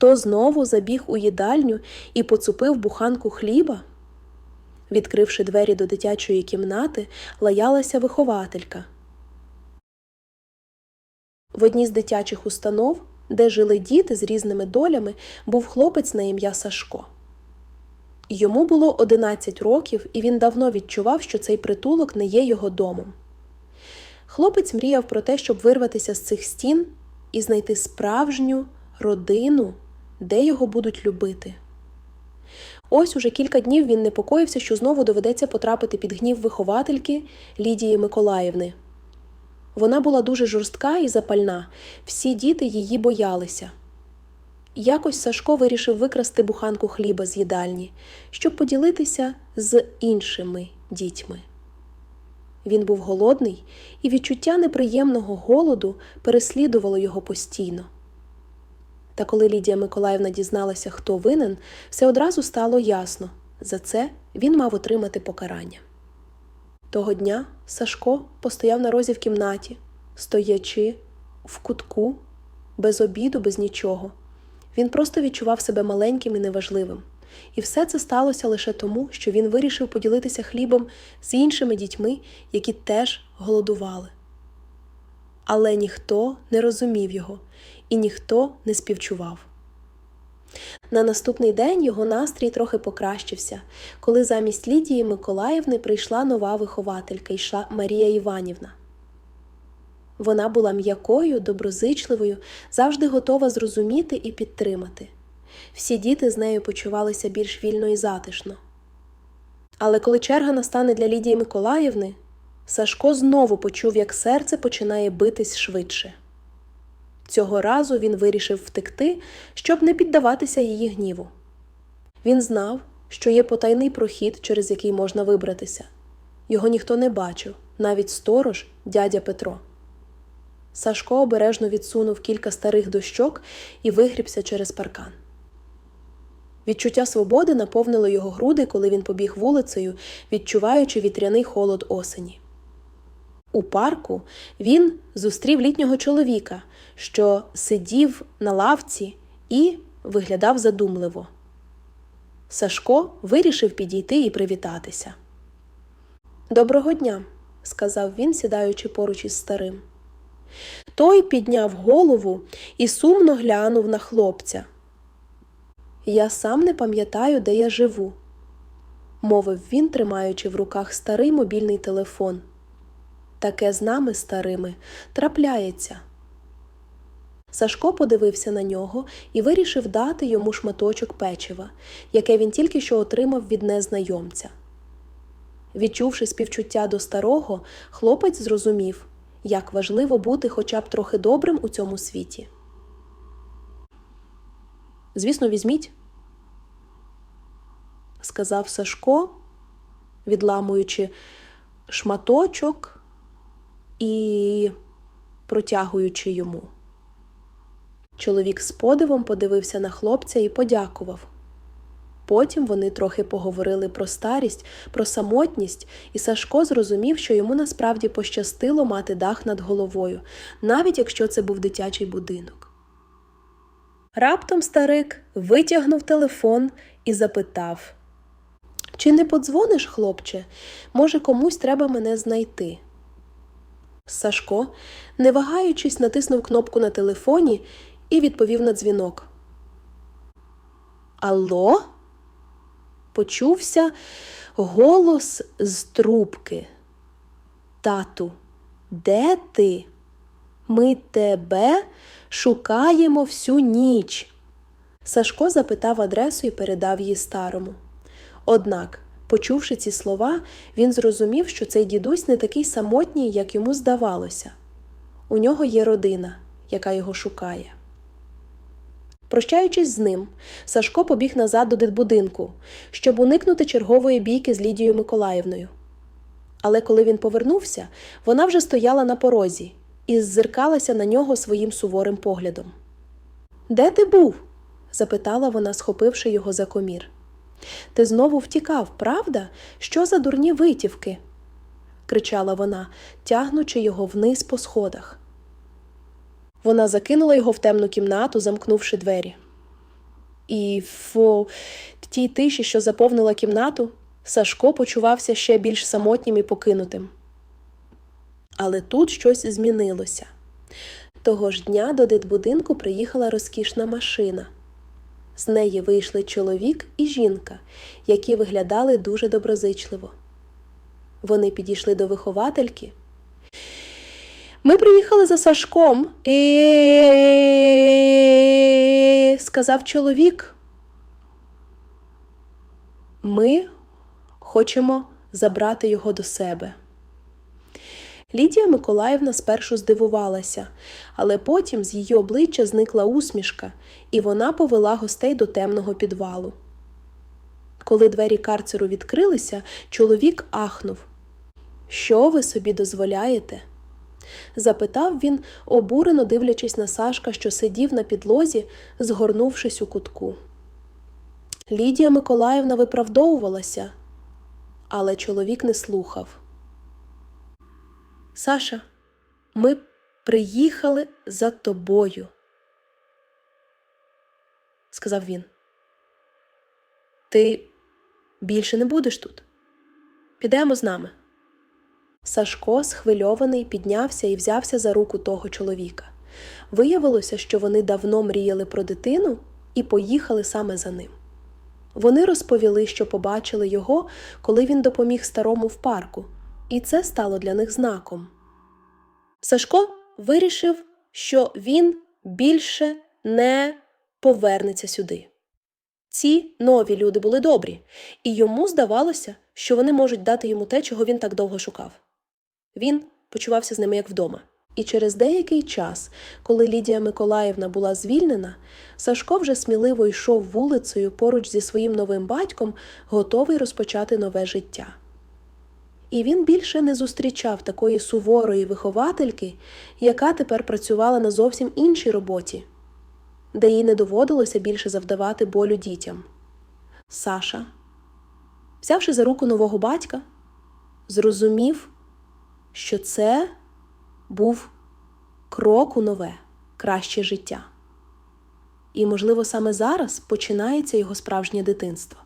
Хто знову забіг у їдальню і поцупив буханку хліба? Відкривши двері до дитячої кімнати, лаялася вихователька. В одній з дитячих установ, де жили діти з різними долями, був хлопець на ім'я Сашко. Йому було 11 років, і він давно відчував, що цей притулок не є його домом. Хлопець мріяв про те, щоб вирватися з цих стін і знайти справжню родину, де його будуть любити. Ось уже кілька днів він непокоївся, що знову доведеться потрапити під гнів виховательки Лідії Миколаївни. Вона була дуже жорстка і запальна, всі діти її боялися. Якось Сашко вирішив викрасти буханку хліба з їдальні, щоб поділитися з іншими дітьми. Він був голодний, і відчуття неприємного голоду переслідувало його постійно. Та коли Лідія Миколаївна дізналася, хто винен, все одразу стало ясно за це він мав отримати покарання. Того дня Сашко постояв на розі в кімнаті, стоячи в кутку, без обіду, без нічого. Він просто відчував себе маленьким і неважливим. І все це сталося лише тому, що він вирішив поділитися хлібом з іншими дітьми, які теж голодували. Але ніхто не розумів його і ніхто не співчував. На наступний день його настрій трохи покращився, коли замість Лідії Миколаївни прийшла нова вихователька йшла Марія Іванівна. Вона була м'якою, доброзичливою, завжди готова зрозуміти і підтримати. Всі діти з нею почувалися більш вільно і затишно. Але коли черга настане для Лідії Миколаївни, Сашко знову почув, як серце починає битись швидше. Цього разу він вирішив втекти, щоб не піддаватися її гніву. Він знав, що є потайний прохід, через який можна вибратися. Його ніхто не бачив, навіть сторож, дядя Петро. Сашко обережно відсунув кілька старих дощок і вигрібся через паркан. Відчуття свободи наповнило його груди, коли він побіг вулицею, відчуваючи вітряний холод осені. У парку він зустрів літнього чоловіка, що сидів на лавці і виглядав задумливо. Сашко вирішив підійти і привітатися. Доброго дня, сказав він, сідаючи поруч із старим. Той підняв голову і сумно глянув на хлопця. Я сам не пам'ятаю, де я живу, мовив він, тримаючи в руках старий мобільний телефон. Таке з нами старими трапляється. Сашко подивився на нього і вирішив дати йому шматочок печива, яке він тільки що отримав від незнайомця. Відчувши співчуття до старого, хлопець зрозумів, як важливо бути хоча б трохи добрим у цьому світі. Звісно, візьміть, сказав Сашко, відламуючи шматочок і протягуючи йому. Чоловік з подивом подивився на хлопця і подякував. Потім вони трохи поговорили про старість, про самотність, і Сашко зрозумів, що йому насправді пощастило мати дах над головою, навіть якщо це був дитячий будинок. Раптом старик витягнув телефон і запитав Чи не подзвониш, хлопче? Може, комусь треба мене знайти? Сашко, не вагаючись, натиснув кнопку на телефоні і відповів на дзвінок. Алло? Почувся голос з трубки. Тату, де ти? Ми тебе шукаємо всю ніч. Сашко запитав адресу і передав її старому. Однак, почувши ці слова, він зрозумів, що цей дідусь не такий самотній, як йому здавалося. У нього є родина, яка його шукає. Прощаючись з ним, Сашко побіг назад до дитбудинку, щоб уникнути чергової бійки з Лідією Миколаївною. Але коли він повернувся, вона вже стояла на порозі і ззиркалася на нього своїм суворим поглядом. Де ти був? запитала вона, схопивши його за комір. Ти знову втікав, правда? Що за дурні витівки? кричала вона, тягнучи його вниз по сходах. Вона закинула його в темну кімнату, замкнувши двері. і в тій тиші, що заповнила кімнату, Сашко почувався ще більш самотнім і покинутим. Але тут щось змінилося. Того ж дня до дитбудинку приїхала розкішна машина. З неї вийшли чоловік і жінка, які виглядали дуже доброзичливо. Вони підійшли до виховательки. Ми приїхали за Сашком, сказав чоловік. Ми хочемо забрати його до себе. Лідія Миколаївна спершу здивувалася, але потім з її обличчя зникла усмішка, і вона повела гостей до темного підвалу. Коли двері карцеру відкрилися, чоловік ахнув. Що ви собі дозволяєте? запитав він, обурено дивлячись на Сашка, що сидів на підлозі, згорнувшись у кутку. Лідія Миколаївна виправдовувалася, але чоловік не слухав. Саша, ми приїхали за тобою, сказав він. Ти більше не будеш тут. Підемо з нами. Сашко, схвильований, піднявся і взявся за руку того чоловіка. Виявилося, що вони давно мріяли про дитину і поїхали саме за ним. Вони розповіли, що побачили його, коли він допоміг старому в парку, і це стало для них знаком. Сашко вирішив, що він більше не повернеться сюди. Ці нові люди були добрі, і йому здавалося, що вони можуть дати йому те, чого він так довго шукав. Він почувався з ними як вдома. І через деякий час, коли Лідія Миколаївна була звільнена, Сашко вже сміливо йшов вулицею поруч зі своїм новим батьком, готовий розпочати нове життя. І він більше не зустрічав такої суворої виховательки, яка тепер працювала на зовсім іншій роботі, де їй не доводилося більше завдавати болю дітям. Саша, взявши за руку нового батька, зрозумів, що це був крок у нове, краще життя. І, можливо, саме зараз починається його справжнє дитинство.